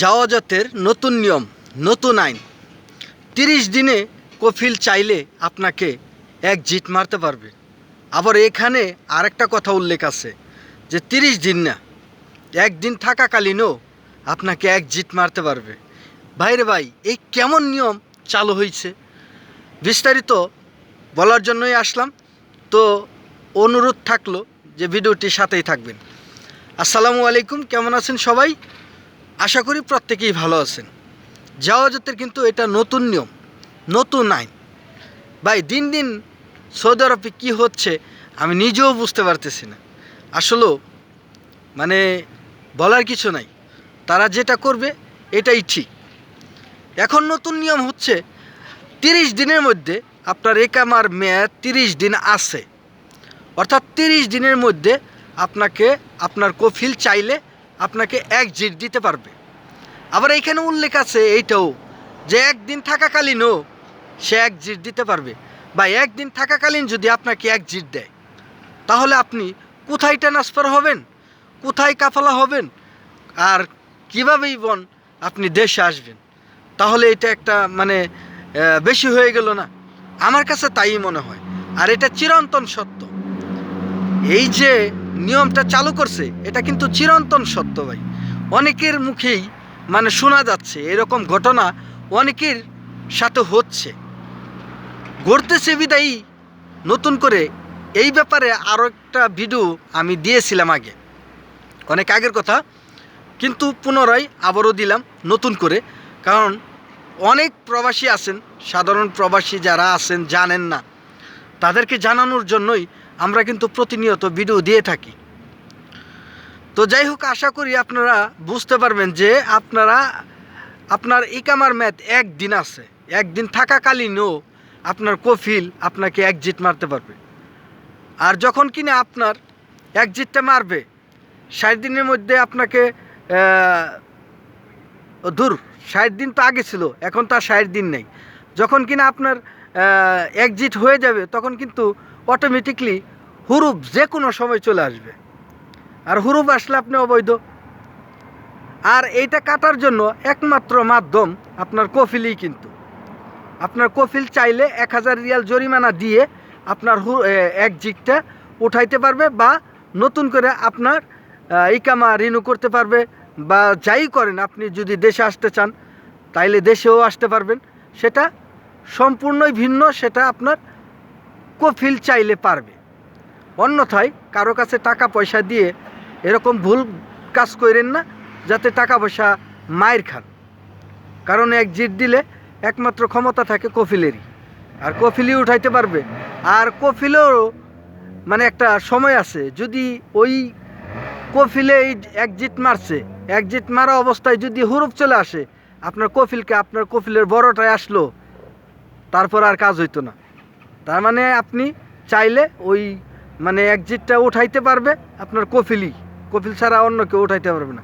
জাওয়াজাতের নতুন নিয়ম, নতুন আইন। তিরিশ দিনে কফিল চাইলে আপনাকে এক জিট মারতে পারবে। আবার এখানে আরেকটা কথা উল্লেখ আছে যে তিরিশ দিন না, একদিন থাকাকালীনও আপনাকে এক জিট মারতে পারবে। ভাইরে ভাই, এই কেমন নিয়ম চালু হয়েছে বিস্তারিত বলার জন্যই আসলাম। তো অনুরোধ থাকল যে ভিডিওটির সাথেই থাকবেন। আসসালামু আলাইকুম, কেমন আছেন সবাই? আশা করি প্রত্যেকেই ভালো আছেন। জাওয়াজাতের কিন্তু এটা নতুন নিয়ম, নতুন আইন। ভাই, দিন দিন সৌদি আরবে কী হচ্ছে আমি নিজেও বুঝতে পারতেছি না। আসলেও মানে বলার কিছু নাই। তারা যেটা করবে, এটাই ঠিক। এখন নতুন নিয়ম হচ্ছে, তিরিশ দিনের মধ্যে আপনার একামার মেয়াদ তিরিশ দিন আছে। অর্থাৎ তিরিশ দিনের মধ্যে আপনাকে, আপনার কফিল চাইলে আপনাকে এক জিট দিতে পারবে। আবার এইখানে উল্লেখ আছে এইটাও, যে একদিন থাকাকালীনও সে এক জিট দিতে পারবে। বা একদিন থাকাকালীন যদি আপনাকে এক জিট দেয়, তাহলে আপনি কোথায় ট্রান্সফার হবেন? কোথায় কাফালা হবেন? আর কীভাবেই বন আপনি দেশে আসবেন? তাহলে এটা একটা মানে বেশি হয়ে গেল না? আমার কাছে তাই মনে হয়। আর এটা চিরন্তন সত্য। এই যে নিয়মটা চালু করছে, এটা কিন্তু চিরন্তন সত্য ভাই। অনেকের মুখেই মানে শোনা যাচ্ছে এরকম ঘটনা, অনেকের সাথে হচ্ছে। ঘটতেছে বিদায়ী, নতুন করে এই ব্যাপারে আরও একটা ভিডিও আমি দিয়েছিলাম আগে। অনেক আগের কথা, কিন্তু পুনরায় আবারও দিলাম নতুন করে, কারণ অনেক প্রবাসী আছেন, সাধারণ প্রবাসী যারা আছেন জানেন না। তাদেরকে জানানোর জন্যই আমরা কিন্তু প্রতিনিয়ত ভিডিও দিয়ে থাকি। তো যাই হোক, আশা করি আপনারা বুঝতে পারবেন যে আপনারা, আপনার ইকামার ম্যাথ একদিন আছে। একদিন থাকাকালীনও আপনার কফিল আপনাকে এক জিট মারতে পারবে। আর যখন কিনা আপনার এক জিটটা মারবে, ষাট দিনের মধ্যে আপনাকে দূর ষাট দিন তো আগে ছিল, এখন তো আর ষাট দিন নেই। যখন কিনা আপনার একজিট হয়ে যাবে, তখন কিন্তু অটোমেটিকলি হুরুপ যে কোনো সময় চলে আসবে। আর হুরুপ আসলে আপনি অবৈধ। আর এইটা কাটার জন্য একমাত্র মাধ্যম আপনার কফিলই কিন্তু। আপনার কফিল চাইলে এক হাজার রিয়াল জরিমানা দিয়ে আপনার এক জিকটা উঠাইতে পারবে বা নতুন করে আপনার ইকামা রিনিউ করতে পারবে বা যাই করেন আপনি যদি দেশে আসতে চান, তাইলে দেশেও আসতে পারবেন। সেটা সম্পূর্ণই ভিন্ন, সেটা আপনার কফিল চাইলে পারবে। অন্যথায় কারও কাছে টাকা পয়সা দিয়ে এরকম ভুল কাজ করেন না, যাতে টাকা পয়সা মায়ের খান। কারণ এক জিট দিলে একমাত্র ক্ষমতা থাকে কফিলেরই। আর কফিলই উঠাইতে পারবে। আর কফিলেরও মানে একটা সময় আছে, যদি ওই কফিলে এই একজিট মারছে একজিট মারা অবস্থায় যদি হুরুপ চলে আসে, আপনার কফিলকে আপনার কফিলের বড়টায় আসলো, তারপর আর কাজ হইতো না। তার মানে আপনি চাইলে ওই মানে একজিটটা উঠাইতে পারবে আপনার কফিলই। কফিল ছাড়া অন্য কেউ উঠাইতে পারবে না।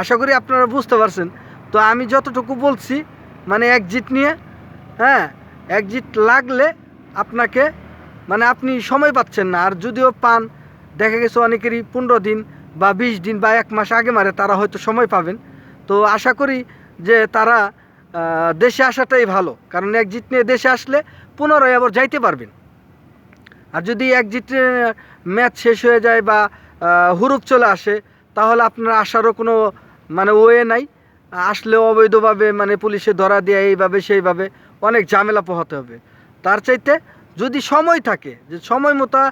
আশা করি আপনারা বুঝতে পারছেন। তো আমি যতটুকু বলছি মানে একজিট নিয়ে হ্যাঁ একজিট লাগলে আপনাকে মানে আপনি সময় পাচ্ছেন না। আর যদিও পান, দেখা গেছে অনেকেরই পনেরো দিন বা বিশ দিন বা এক মাস আগে মারে, তারা হয়তো সময় পাবেন। তো আশা করি যে তারা দেশে আসাটাই ভালো। কারণ একজিট নিয়ে দেশে আসলে পুনরায় আবার যাইতে পারবেন। আর যদি একজিটের ম্যাচ শেষ হয়ে যায় বা হুরুপ চলে আসে, তাহলে আপনার আসারও কোনো মানে ওয়ে নাই। আসলেও অবৈধভাবে মানে পুলিশে ধরা দেয়, এইভাবে, সেইভাবে অনেক ঝামেলা পোহাতে হবে। তার চাইতে যদি সময় থাকে, যে সময় মতো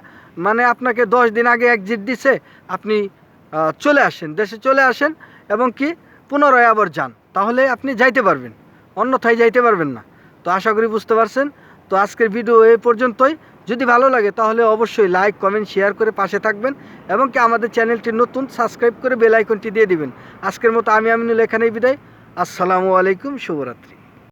মানে আপনাকে দশ দিন আগে একজিট দিছে, আপনি চলে আসেন, দেশে চলে আসেন এবং কি পুনরায় আবার যান, তাহলে আপনি যাইতে পারবেন। অন্যথায় যাইতে পারবেন না। তো আশা করি বুঝতে পারছেন। তো আজকের ভিডিও এই পর্যন্তই। যদি ভালো লাগে, তাহলে অবশ্যই লাইক কমেন্ট শেয়ার করে পাশে থাকবেন এবং কি আমাদের চ্যানেলটি নতুন সাবস্ক্রাইব করে বেল আইকনটি দিয়ে দিবেন। আজকের মতো আমি আমিনুল এখানেই বিদায়। আসসালামু আলাইকুম, শুভরাত্রি।